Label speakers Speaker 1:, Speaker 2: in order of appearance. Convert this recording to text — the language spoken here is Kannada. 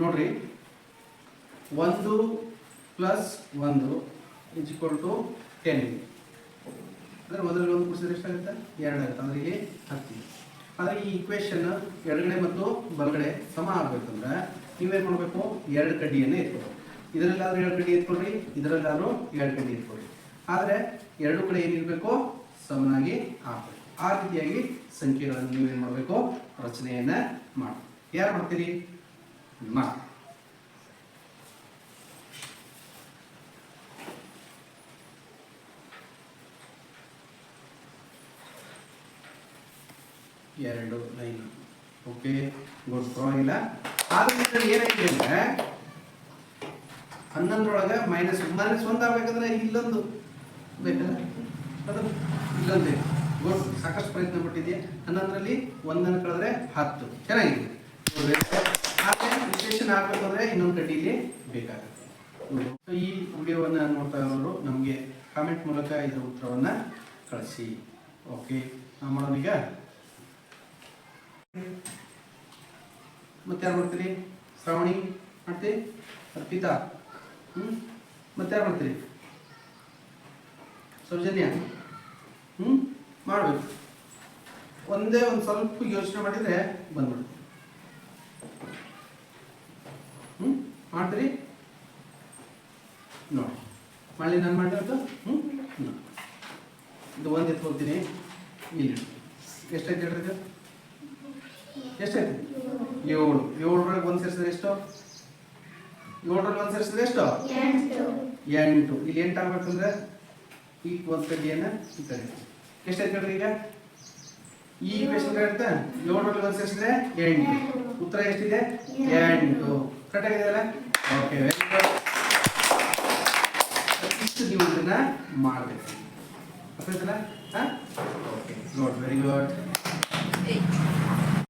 Speaker 1: ನೋಡ್ರಿ. ಒಂದು ಪ್ಲಸ್ ಒಂದು ಇಸ್ ಈಕ್ವಲ್ ಟು ಟೆನ್ ಅಂದರೆ ಮೊದಲಿಗೆ ಒಂದು ಕೂಡಿಸಿದ್ರೆ ಎಷ್ಟಾಗುತ್ತೆ? ಎರಡು ಆಗುತ್ತೆ. ಅಂದರೆ ಇಲ್ಲಿ ಹತ್ತಿ. ಆದರೆ ಈ ಇಕ್ವೇಶನ್ ಎಡಗಡೆ ಮತ್ತು ಬಲಗಡೆ ಸಮ ಆಗಬೇಕಂದ್ರೆ ನೀವೇನು ಮಾಡಬೇಕು? ಎರಡು ಕಡ್ಡಿಯನ್ನೇ ಎತ್ಕೊಳ್ಬೇಕು ಇದರಲ್ಲಾದರೂ ಎರಡು ಕಡ್ಡಿ ಎತ್ಕೊಳ್ರಿ, ಇದರಲ್ಲಾದರೂ ಎರಡು ಕಡ್ಡಿ ಎತ್ಕೊಳ್ರಿ. ಆದರೆ ಎರಡು ಕಡೆ ಏನಿರಬೇಕು? ಸಮನಾಗಿ ಆಗಬೇಕು. ಆ ರೀತಿಯಾಗಿ ಸಂಖ್ಯೆಗಳನ್ನು ನೀವೇನು ಮಾಡಬೇಕು? ರಚನೆಯನ್ನು ಮಾಡಿ. ಯಾರು ಮಾಡ್ತೀರಿ? ಮಾಡಿ ಎರಡು ಲೈನ್. ಓಕೆ, ಗುಡ್ ಪರವಾಗಿಲ್ಲ ಆದ್ರೆ ಏನಾಗಿದೆ ಅಂದ್ರೆ, ಹನ್ನೊಂದರೊಳಗೆ ಮೈನಸ್ ಮೈನಸ್ ಒಂದು ಆಗ್ಬೇಕಂದ್ರೆ ಇಲ್ಲೊಂದು ಬೇಕಲ್ಲ? ಅದು ಇಲ್ಲೊಂದು. ಗುಡ್, ಸಾಕಷ್ಟು ಪ್ರಯತ್ನ ಪಟ್ಟಿದ್ಯಾ ಹನ್ನೊಂದರಲ್ಲಿ ಒಂದನ್ನು ಕಳೆದ್ರೆ ಹತ್ತು. ಚೆನ್ನಾಗಿದೆ. ವಿಶ್ಲೇಷಣೆ ಆಗಬೇಕಂದ್ರೆ ಇನ್ನೊಂದು ಕಡ್ಡಿಲಿ ಬೇಕಾಗುತ್ತೆ. ಈ ವಿಡಿಯೋವನ್ನು ನೋಡ್ತಾ ಇರೋರು ನಮಗೆ ಕಾಮೆಂಟ್ ಮೂಲಕ ಇದರ ಉತ್ತರವನ್ನು ಕಳಿಸಿ. ಓಕೆ ಮಾಡೋಣೀಗ ಮತ್ತೆ ಯಾರು ಮಾಡ್ತೀರಿ? ಶ್ರಾವಣಿ ಮತ್ತೆ ಅರ್ಪಿತಾ? ಹ್ಞೂ ಮತ್ತೆ ಯಾರು ಮಾಡ್ತೀರಿ? ಸೌಜನ್ಯ? ಹ್ಞೂ ಮಾಡಬೇಕು. ಒಂದೇ ಒಂದು ಸ್ವಲ್ಪ ಯೋಚನೆ ಮಾಡಿದರೆ ಬಂದ್ಬಿಡುತ್ತೆ. ಮಾಡ್ತೀರಿ? ನೋಡಿ ಮಳೆ ನಾನು ಮಾಡಿರೋದು ಹ್ಞೂ ಹ್ಞೂ ಇದು ಒಂದು ಎತ್ಕೊಳ್ತೀನಿ ಇಲ್ಲಿ ಎಷ್ಟಾಯ್ತು ಹೇಳ್ರಿ ಇದು ಎಷ್ಟಾಯ್ತು? ಏಳು. ಏಳರೊಳಗೆ ಒಂದು ಸೇರಿಸಿದ್ರೆ ಎಷ್ಟು? ಏಳರಲ್ಲಿ ಒಂದು ಸೇರಿಸಿದ್ರೆ ಎಷ್ಟು? ಎಂಟು. ಇಲ್ಲಿ ಎಂಟು ಆಗ್ಬೇಕಂದ್ರೆ ಈ ಒಂದು ಕಡ್ಡಿಯನ್ನು ಕಡೆ ಎಷ್ಟಾಯ್ತು ಹೇಳ್ರಿ ಈಗ? ಈ ಕ್ವೆಶನ್ ಇರುತ್ತೆ ಏಳರಲ್ಲಿ ಒಂದು ಸೇರಿಸಿದ್ರೆ ಎಂಟು. ಉತ್ತರ ಎಷ್ಟಿದೆ? ಎಂಟು. ಕರೆಕ್ಟ್ ಆಗಿದೆಯಲ್ಲ ಓಕೆ ವೆರಿ ಗುಡ್ ಇಷ್ಟು ನೀವು ಇದನ್ನ ಮಾಡಬೇಕು. ಅರ್ಥಾಯ್ತಲ್ಲ ಹಾಂ? Okay good very good